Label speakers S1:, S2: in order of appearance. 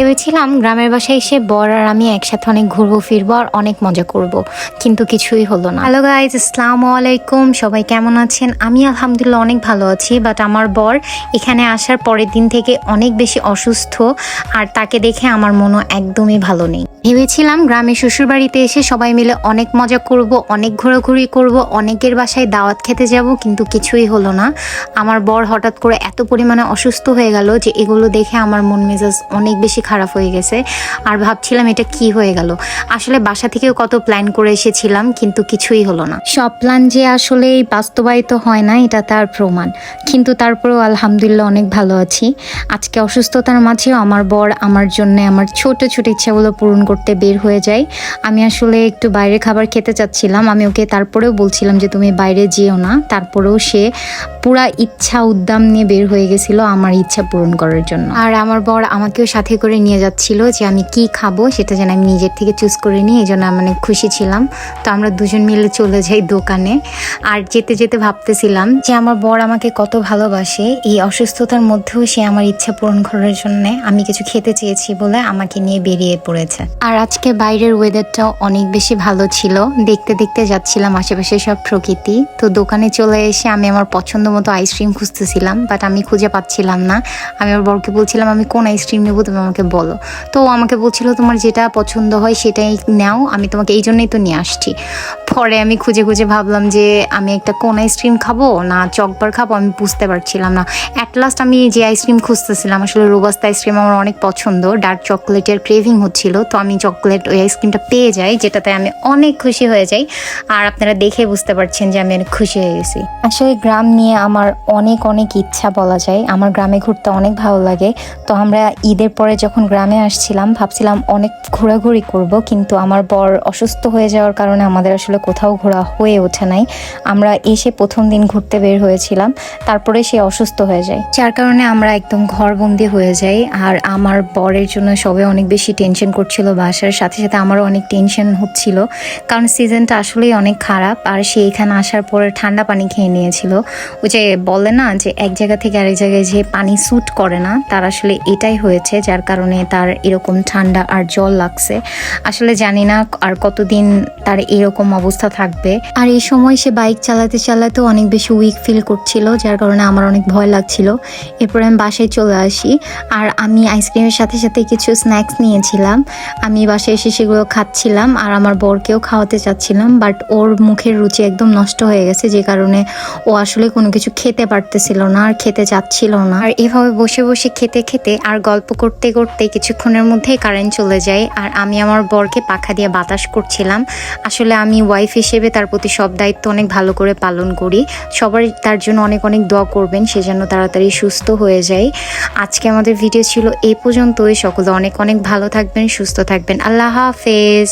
S1: ভেবেছিলাম গ্রামের বাসায় এসে বর আর আমি একসাথে অনেক ঘুরবো, ফিরবো আর অনেক মজা করব, কিন্তু কিছুই হলো না। হ্যালো গাইজ আসসালামু আলাইকুম, সবাই কেমন আছেন? আমি আলহামদুলিল্লাহ অনেক ভালো আছি বাট আমার বর এখানে আসার পরের দিন থেকে অনেক বেশি অসুস্থ, আর তাকে দেখে আমার মনও একদমই ভালো নেই। ভেবেছিলাম গ্রামে শ্বশুরবাড়িতে এসে সবাই মিলে অনেক মজা করব, অনেক ঘোরাঘুরি করব, অনেকের বাসায় দাওয়াত খেতে যাব, কিন্তু কিছুই হলো না। আমার বর হঠাৎ করে এত পরিমাণে অসুস্থ হয়ে গেল যে এগুলো দেখে আমার মন মেজাজ অনেক বেশি খারাপ হয়ে গেছে। আর ভাবছিলাম এটা কি হয়ে গেল। আসলে বাসা থেকেও কত প্ল্যান করে এসেছিলাম, কিন্তু কিছুই হলো না। সব প্ল্যান যে আসলে বাস্তবায়িত হয় না, এটা তার প্রমাণ। কিন্তু তারপরেও আলহামদুলিল্লাহ অনেক ভালো আছি। আজকে অসুস্থতার মাঝেও আমার বর আমার জন্য আমার ছোট ছোট ইচ্ছাগুলো পূরণ করতে বের হয়ে যায় আমি আসলে একটু বাইরে খাবার খেতে চাচ্ছিলাম। আমি ওকে তারপরেও বলছিলাম যে, তুমি বাইরে যেও না। তারপরেও সে পুরা ইচ্ছা উদ্যম নিয়ে বের হয়ে গেছিল আমার ইচ্ছা পূরণ করার জন্য। আর আমার বর আমাকেও সাথে করে নিয়ে যাচ্ছিল যে, আমি কি খাব সেটা যেন আমি নিজের থেকে চুজ করে নিই। এই জন্য অনেক খুশি ছিলাম। তো আমরা দুজন মিলে চলে যাই দোকানে। আর যেতে যেতে ভাবতেছিলাম যে, আমার বর আমাকে কত ভালোবাসে। এই অসুস্থতার মধ্যেও সে আমার ইচ্ছা পূরণ করার জন্য আমি কিছু খেতে চেয়েছি বলে আমাকে নিয়ে বেরিয়ে পড়েছে। আর আজকে বাইরের ওয়েদারটাও অনেক বেশি ভালো ছিল। দেখতে দেখতে যাচ্ছিলাম আশেপাশে সব প্রকৃতি। তো দোকানে চলে এসে আমি আমার পছন্দ মতো আইসক্রিম খুঁজতেছিলাম বাট আমি খুঁজে পাচ্ছিলাম না। আমি আমার বরকে বলছিলাম, আমি কোন আইসক্রিম নেব তুমি আমাকে বলো। তো আমাকে বলছিল, তোমার যেটা পছন্দ হয় সেটাই নাও, আমি তোমাকে এই জন্যই তো নিয়ে আসছি। পরে আমি খুঁজে খুঁজে ভাবলাম যে আমি একটা কোন আইসক্রিম খাব না চকবার খাব আমি বুঝতে পারছিলাম না। অ্যাট লাস্ট আমি যে আইসক্রিম খুঁজতেছিলাম, আসলে রোবাস্তা আইসক্রিম আমার অনেক পছন্দ ডার্ক চকলেটের ক্রেভিং হচ্ছিল, তো আমি চকলেট ওই আইসক্রিমটা পেয়ে যাই, যেটাতে আমি অনেক খুশি হয়ে যাই। আর আপনারা দেখে বুঝতে পারছেন যে আমি অনেক খুশি হয়ে গেছি। আসলে গ্রাম নিয়ে আমার অনেক অনেক ইচ্ছা বলা যায়। আমার গ্রামে ঘুরতে অনেক ভালো লাগে। তো আমরা ঈদের পরে যখন গ্রামে আসছিলাম, ভাবছিলাম অনেক ঘোরাঘুরি করব, কিন্তু আমার বর অসুস্থ হয়ে যাওয়ার কারণে আমাদের আসলে কোথাও ঘোরা হয়ে ওঠে নাই। আমরা এসে প্রথম দিন ঘুরতে বের হয়েছিলাম, তারপরে সে অসুস্থ হয়ে যায়। যার কারণে আমরা একদম ঘরবন্দি হয়ে যাই, আর আমার বরের জন্য সবাই অনেক বেশি টেনশন করছিল বাসার। সাথে সাথে আমারও অনেক টেনশন হচ্ছিল, কারণ সিজনটা আসলেই অনেক খারাপ, আর সে এখানে আসার পরে ঠান্ডা পানি খেয়ে নিয়েছিল। ওই যে বলে না যে এক জায়গা থেকে আরেক জায়গায় যে পানি স্যুট করে না, তার আসলে এটাই হয়েছে, যার কারণে তার এরকম ঠান্ডা আর জল লাগছে। আসলে জানি না আর কতদিন তার এরকম অবস্থা থাকবে। আর এই সময় সে বাইক চালাতে চালাতেও অনেক বেশি উইক ফিল করছিল, যার কারণে আমার অনেক ভয় লাগছিল। এরপরে আমি বাসায় চলে আসি। আর আমি আইসক্রিমের সাথে সাথে কিছু স্ন্যাক্স নিয়েছিলাম। আমি বাসায় এসে সেগুলো খাচ্ছিলাম আর আমার বরকেও খাওয়াতে চাচ্ছিলাম বাট ওর মুখের রুচি একদম নষ্ট হয়ে গেছে, যে কারণে ও আসলে কোনো কিছু খেতে পারতেছিল না আর খেতে চাচ্ছিল না। আর এভাবে বসে বসে খেতে খেতে আর গল্প করতে করতে কিছুক্ষণের মধ্যেই কারেন্ট চলে যায়। আর আমি আমার বরকে পাখা দিয়ে বাতাস করছিলাম। আসলে আমি ওয়াইফ হিসেবে তার প্রতি সব দায়িত্ব অনেক ভালো করে পালন করি। সবার তার জন্য অনেক অনেক দোয়া করবেন, সে যেন তাড়াতাড়ি সুস্থ হয়ে যায়। আজকে আমাদের ভিডিও ছিল এ পর্যন্তই। সকলে অনেক অনেক ভালো থাকবেন, সুস্থ থাকবেন। আল্লাহ হাফেজ।